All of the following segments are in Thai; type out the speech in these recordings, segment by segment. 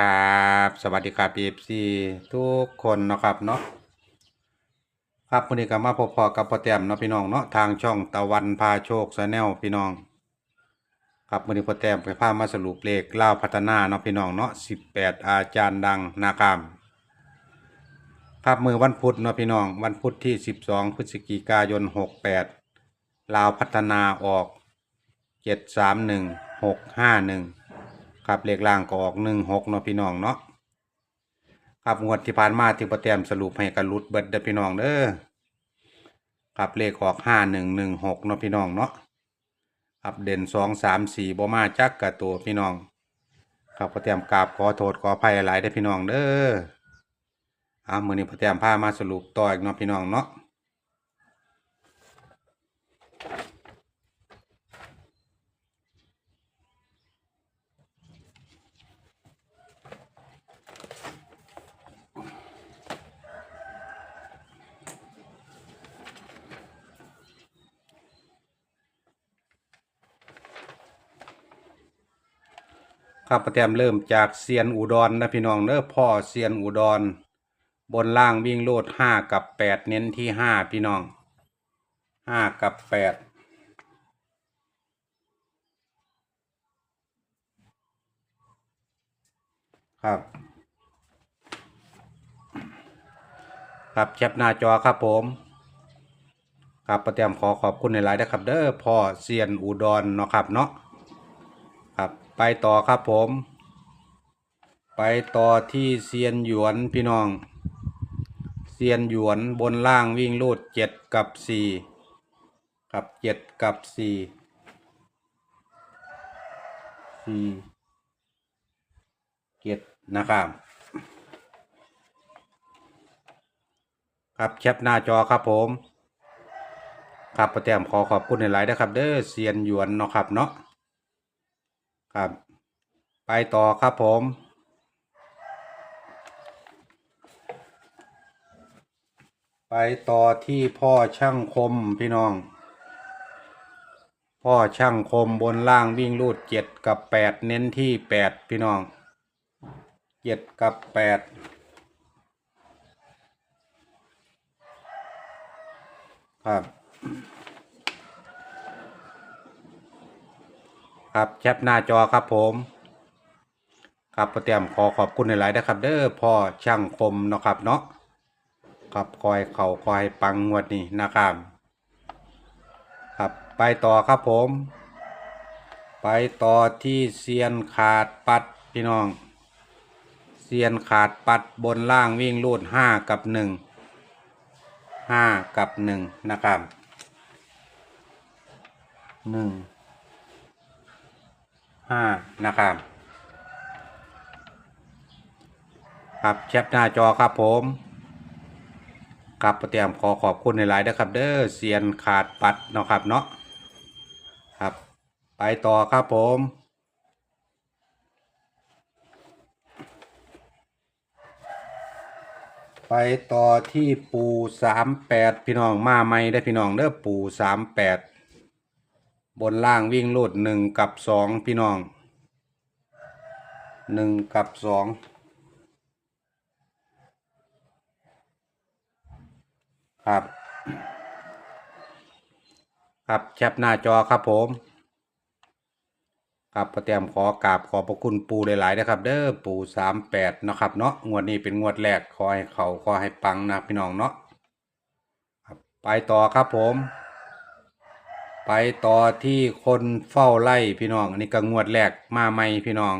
ครับสวัสดีครับพีเอฟซีทุกคนนะครับเนาะครับวันนี้ก็มาพบพอกับพ่อแต้มเนาะพี่น้องเนาะทางช่องตะวันพาโชคชาแนลพี่น้อง ครับวันนี้พ่อแต้มไปพามาสรุปเลขเล่าวพัฒนาเนาะพี่น้องเนาะ18 อาจารย์ดังนาคามครับมือวันพุธเนาะพี่น้อง วันพุธที่ 12 พฤศจิกายน 68ลาวพัฒนาออก 731 651 ครับเลขล่างก็ออกหนึ่งหกเนาะพี่น้องเนาะครับงวดที่ผ่านมาที่ประเตรียมสรุปให้กันรุดเบิดเด้อพี่น้องเด้อครับเลขออกห้าหนึ่งหนึ่งหกเนาะพี่น้องเนาะครับเด่นสองสามสี่บมาจักกับตัวพี่น้องครับประเตรียมกราบขอโทษขออภัยหลายได้อพี่น้องเด้ออ่ามือนี้ประเตรียมพามาสรุปต่ออีกเนาะพี่น้องเนาะ ครับประเตรียมเริ่มจากเซียนอุดรนะพี่น้องเด้อพ่อเซียนอุดร บนล่างวิ่งโลดห้ากับแปดเน้นที่ห้าพี่น้องห้ากับแปดครับ ครับแคปหน้าจอครับผมครับประเตรียมขอขอบคุณในหลายนะครับเด้อพ่อเซียนอุดรเนาะครับเนาะ ไปต่อครับผม ไปต่อที่เซียนหยวนพี่น้อง เซียนหยวนบนล่างวิ่งลูดเจ็ดกับสี่กับเจ็ดกับสี่สี่เจ็ดนะครับครับแคปหน้าจอครับผมครับประเตมขอขอบคุณในหลายๆนะครับ เด้อเซียนหยวนเนาะครับเนาะ ครับ ไปต่อครับผม ไปต่อที่พ่อช่างคมพี่น้อง พ่อช่างคมบนล่างวิ่งรูดเจ็ดกับแปดเน้นที่แปดพี่น้องเจ็ดกับแปดครับ ครับแคปหน้าจอครับผมครับประเตรียมขอขอบคุณหลายๆนะครับ เด้อพ่อช่างคมเนาะครับเนาะครับคอยเข่าคอยปังงวดนี้นะครับครับไปต่อครับผม ไปต่อที่เซียนขาดปัดพี่น้องเซียนขาดปัดบนล่างวิ่งลูดห้ากับหนึ่งห้ากับหนึ่งนะครับหนึ่ง ห้านะครับครับแชปหน้าจอครับผมครับประเตรียมขอขอบคุณในหลายนะครับ เด้อเซียนขาดปัดเนาะครับเนาะครับ ไปต่อครับผมไปต่อที่ปูสามแปดพี่น้องมาไม่ได้พี่น้องเด้อปูสามแปด บนล่างวิ่งลูดหนึ่งกับสองพี่น้องหนึ่งกับสองครับ ครับแคปหน้าจอครับผมครับประเตรียมขอกราบขอบพระคุณปูหลายๆนะครับ เด้อปูสามแปดนะครับเนาะงวดนี้เป็นงวดแรกขอให้เขาขอให้ปังนะพี่น้องเนาะครับไปต่อครับผม ไปต่อที่คนเฝ้าไล่พี่น้อง อันนี้ก็งวดแรกมาใหม่พี่น้อง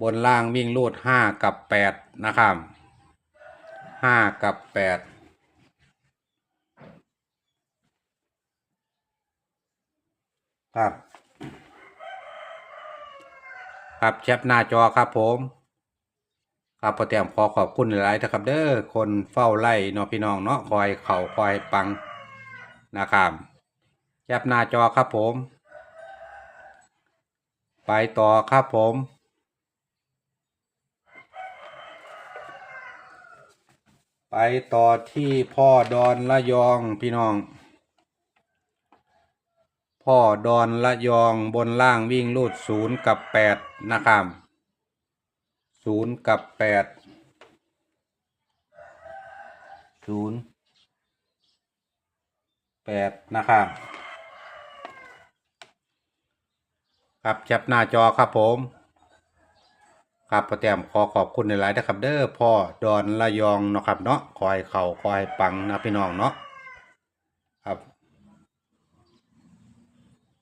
บนล่างวิ่งลูดห้ากับแปดนะครับห้ากับแปดครับ ครับแชปหน้าจอครับผมครับพอเตรียมขอขอบคุณหลายๆนะครับ เด้อคนเฝ้าไล่เนาะพี่น้องเนาะคอยเข่าคอยปังนะครับ แคปหน้าจอครับผม ไปต่อครับผม ไปต่อที่พ่อดอนละยองพี่น้อง พ่อดอนละยองบนล่างวิ่งลูดศูนย์กับแปดนะครับศูนย์กับแปดศูนย์แปดนะครับ ครับจับหน้าจอครับผม ครับพอแต้มขอขอบคุณในหลายนะครับ เด้อพ่อดอนละยองเนาะครับเนาะคอยเข่าคอยปังนะพี่น้องเนาะครับ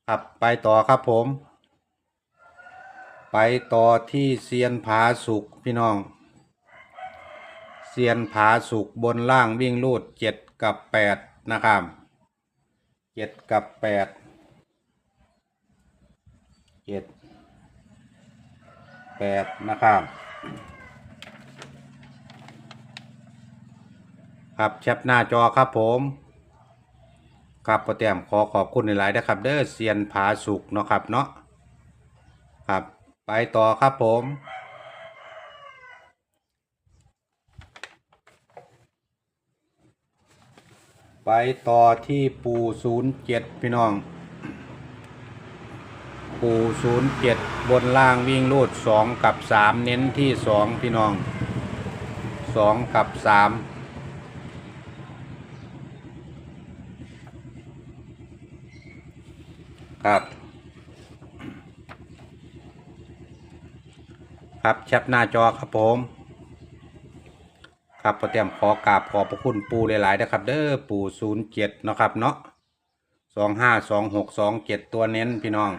ครับไปต่อครับผม ไปต่อที่เซียนผาสุกพี่น้องเซียนผาสุกบนล่างวิ่งลูดเจ็ดกับแปดนะครับเจ็ดกับแปด เจ็ดแปดนะครับครับแชปหน้าจอครับผมครับโปรแตมขอขอบคุณในหลายๆนะครับ เด้อเซียนผาสุกเนาะครับเนาะครับไปต่อครับผมไปต่อที่ปูศูนย์เจ็ดพี่น้อง ปูศูนย์เจ็ดบนล่างวิ่งรูดสองกับสามเน้นที่สองพี่น้องสองกับสามครับครับแชปหน้าจอครับผม ครับพอเตรียมขอกราบขอบพระคุณปูหลายๆนะครับ เด้อปูศูนย์เจ็ดนาะครับเนาะสองห้าสองหกสองเจ็ดตัวเน้นพี่น้อง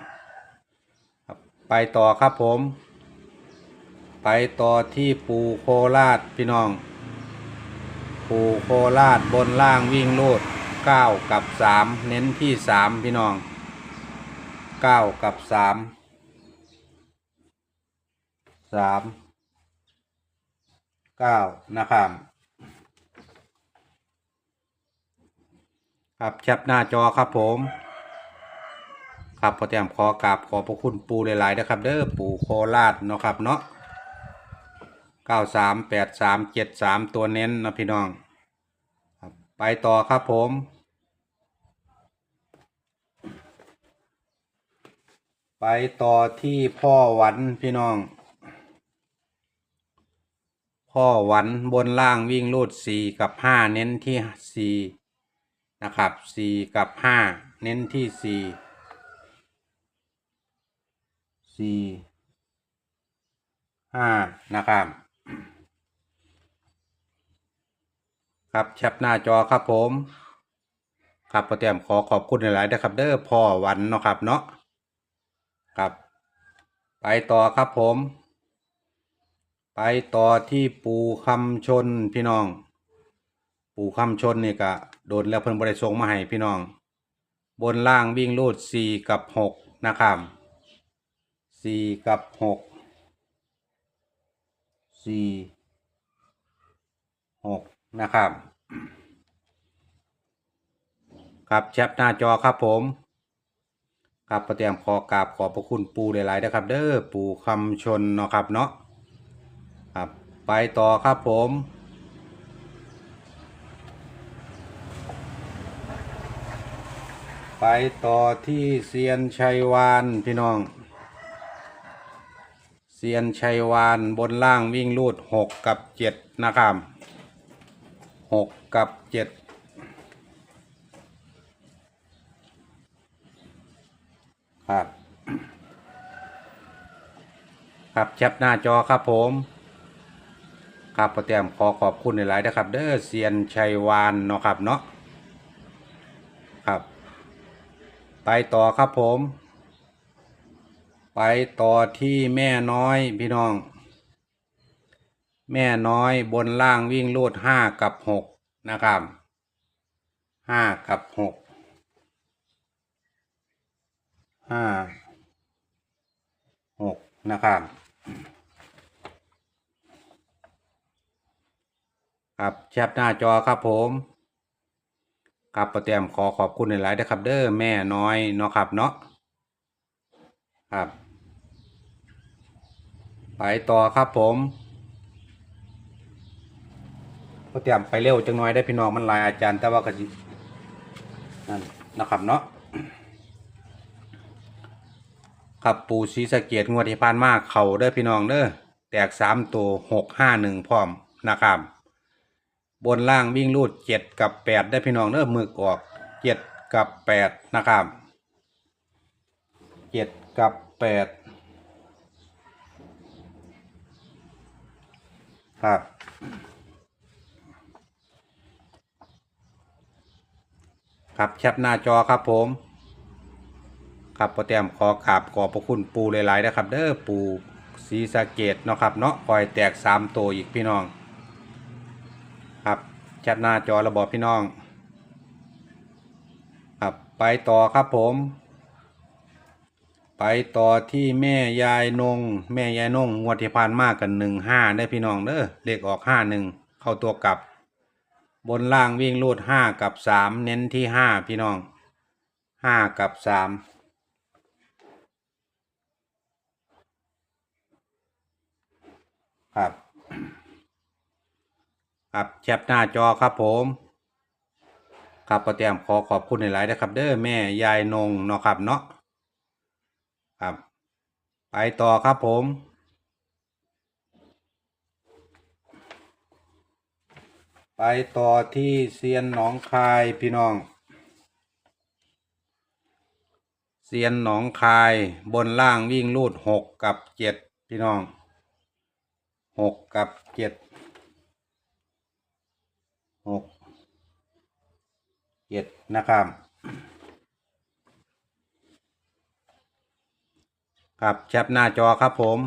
ไปต่อครับผม ไปต่อที่ปูโคราชพี่น้อง ปูโคราชบนล่างวิ่งโลดเก้ากับสามเน้นที่สามพี่น้องเก้ากับสามสามเก้านะครับครับแคปหน้าจอครับผม ครับพอแต้มขอกราบขอพระคุณปูหลายๆนะครับ เด้อปูโคราชเนาะครับเนาะเก้าสามแปดสามเจ็ดสามตัวเน้นนะพี่น้องครับไปต่อครับผม ไปต่อที่พ่อหวันพี่น้อง พ่อหวันบนล่างวิ่งรูดสี่กับห้าเน้นที่สี่นะครับสี่กับห้าเน้นที่สี่ สี่ห้านะครับ ครับแชปหน้าจอครับผม ครับประเตรียมขอขอบคุณหลายๆนะครับเด้อพ่อวันเนาะครับเนาะครับ ไปต่อครับผม ไปต่อที่ปูคำชนพี่น้อง ปูคำชนนี่ก็โดนแล้วเพิ่นบริส่งมาให้พี่น้อง บนล่างวิ่งรูดสี่กับหกนะครับ สี่กับหกสี่หกนะครับ ครับแชปหน้าจอครับผม ครับประเตรียมขอกราบขอบพระคุณปูหลายๆนะครับ เด้อปูคำชนเนาะครับเนาะครับไปต่อครับผมไปต่อที่เซียนชัยวานพี่น้อง เซียนชัยวานบนล่างวิ่งลูดหกกับเจ็ดนะครับหกกับเจ็ดครับ ครับแชปหน้าจอครับผม ครับโปรแตมขอขอบคุณหลายๆนะครับ เด้อเซียนชัยวานเนาะครับเนาะครับ ไปต่อครับผม ไปต่อที่แม่น้อยพี่น้อง แม่น้อยบนล่างวิ่งลูดห้ากับหกนะครับห้ากับหกห้าหกนะครับครับแชปหน้าจอครับผมครับประเตรียมขอขอบคุณหลายๆนะครับเด้อแม่น้อยเนาะครับเนาะครับ ไปต่อครับผมประเตรียมไปเร็วจังน้อยได้พี่น้องมันลายอาจารย์ แต่ว่าก็สินั่นนะครับเนาะครับปูศรีสะเกียดงวดที่ผ่านมาเข่าเด้อพี่น้องเด้อแตกสามตัวหกห้าหนึ่งพร้อมนะครับบนล่างวิ่งรูดเจ็ดกับแปดได้พี่น้องเริ่มมือกออกเจ็ดกับแปดนะครับเจ็ดกับแปด ครับ ครับแคปหน้าจอครับผม ครับโปรแตมขอกราบขอบพระคุณปูหลายๆนะครับ เด้อปูสีสะเกตเนาะครับเนาะคอยแตกสามตัวอีกพี่น้อง ครับแคปหน้าจอระบอบพี่น้อง ครับไปต่อครับผม ไปต่อที่แม่ยายนง แม่ยายนงงวดที่ผ่านมากันหนึ่งห้าได้พี่น้องเด้อเลขออกห้าหนึ่งเข้าตัวกลับ บนล่างวิ่งรูดห้ากับสามเน้นที่ห้าพี่น้องห้ากับสามครับครับแคปหน้าจอครับผมครับประเตรียมขอขอบคุณในหลายๆนะครับ เด้อแม่ยายนงเนาะครับเนาะ ครับ ไปต่อครับผม ไปต่อที่เซียนหนองคายพี่น้องเซียนหนองคายบนล่างวิ่งลูดหกกับเจ็ดพี่น้องหกกับเจ็ดหกเจ็ดนะครับ ครับแชปหน้าจอครับผม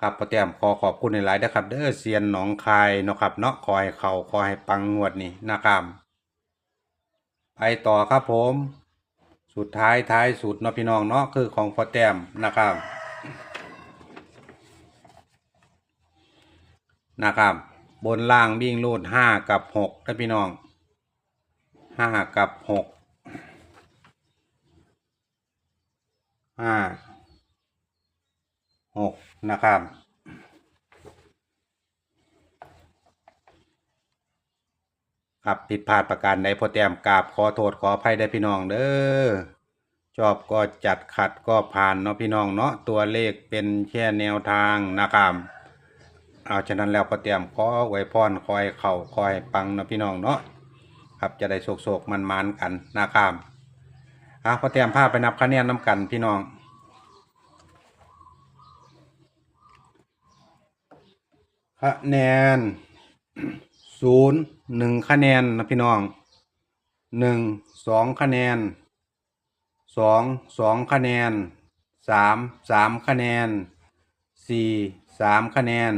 ครับประเตรียมขอขอบคุณในหลายนะครับ เด้อเซียนหนองคายเนาะครับเนาะคอยเขาคอยปังงวดนี่นะครับไปต่อครับผม สุดท้ายท้ายสุดเนาะพี่น้องเนาะคือของพอแต้มนะครับนะครับ บนล่างวิ่งรูดห้ากับหกนะพี่น้องห้ากับหก ห้าหกนะครับ ครับผิดพลาดประการใดพอแต้มกราบขอโทษขออภัยได้พี่น้องเด้อชอบก็จัดขัดก็ผ่านเนาะพี่น้องเนาะตัวเลขเป็นแค่แนวทางนะครับเอาฉะนั้นแล้วพอแต้มขอไว้พรคอยเข่าคอยปังเนาะพี่น้องเนาะครับจะได้โศกๆมันๆกันนะครับ อะพอแต้มพาไปนับคะแนนน้ำกันพี่น้องคะแนนศูนย์หนึ่งคะแนนนะพี่น้องหนึ่งสองคะแนนสองสองคะแนนสามสามคะแนนสี่สามคะแนน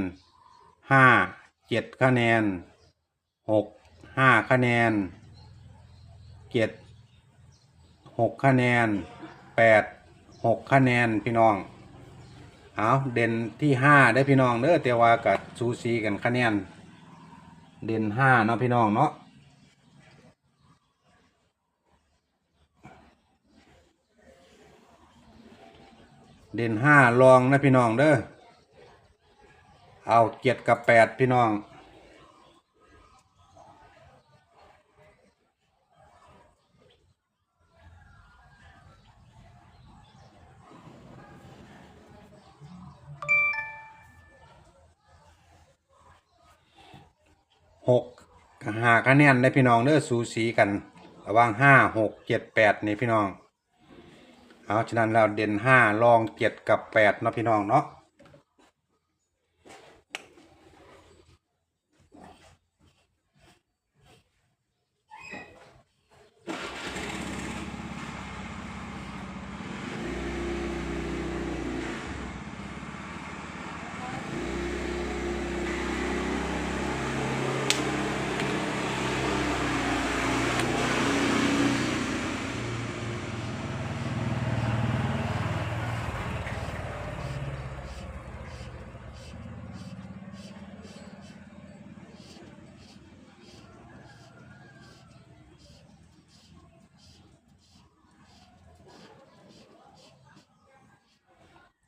ห้าเจ็ดคะแนนหกห้าคะแนนเจ็ด หกคะแนนแปดหกคะแนนพี่น้องเอาเด่นที่ห้าได้พี่น้องเด้อแต่ว่ากับซูซีกันคะแนน เด่นห้าเนาะพี่น้องเนาะเด่นห้าลองนะพี่น้องเด้อเอาเจ็ดกับแปดพี่น้อง หกหาคะแนนได้พี่น้องเด้อสูสีกัน ระหว่างห้าหกเจ็ดแปดนี่พี่น้อง เอาฉะนั้นเราเด่นห้าลองเจ็ดกับแปดเนาะพี่น้องเนาะ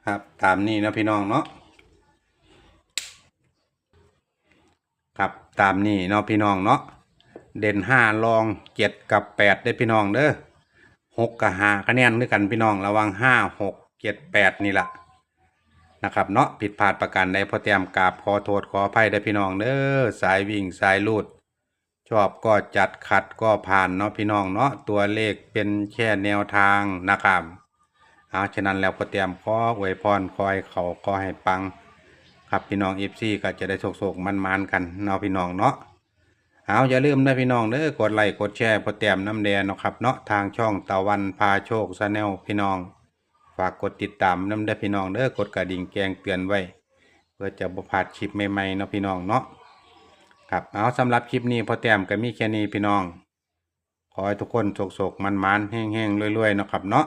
ครับ ตามนี้เนาะพี่น้องเนาะครับตามนี้เนาะพี่น้องเนาะเด่นห้าลองเจ็ดกับแปดได้พี่น้องเด้อหกกับห้าคะแนนด้วยกันพี่น้องระวังห้าหกเจ็ดแปดนี่แหละนะครับเนาะผิดพลาดประการใดพอเตรียมกราบขอโทษขออภัยได้พี่น้องเด้อสายวิ่งสายลูดชอบก็จัดขัดก็ผ่านเนาะพี่น้องเนาะตัวเลขเป็นแค่แนวทางนะครับ เอาฉะนั้นแล้วพอเตรียมขออวยพรคอยเขาก็ให้ปัง ครับพี่น้องเอฟซีก็จะได้โศกๆมันๆกันเนาะพี่น้องเนาะเอาอย่าลืมนะพี่น้องเด้อกดไลค์กดแชร์พอเตรียมน้ำแดงเนาะครับเนาะทางช่องตะวันพาโชคชาแนลพี่น้อง ฝากกดติดตามน้ำเด้พี่น้องเด้อกดกระดิ่งแจ้งเตือนไว้ เพื่อจะบ่พลาดคลิปใหม่ๆเนาะพี่น้องเนาะครับเอาสำหรับคลิปนี้พอแต้มก็มีแค่นี้พี่น้อง ขอให้ทุกคนโศกๆมันๆแห้งๆรวยๆเนาะครับเนาะ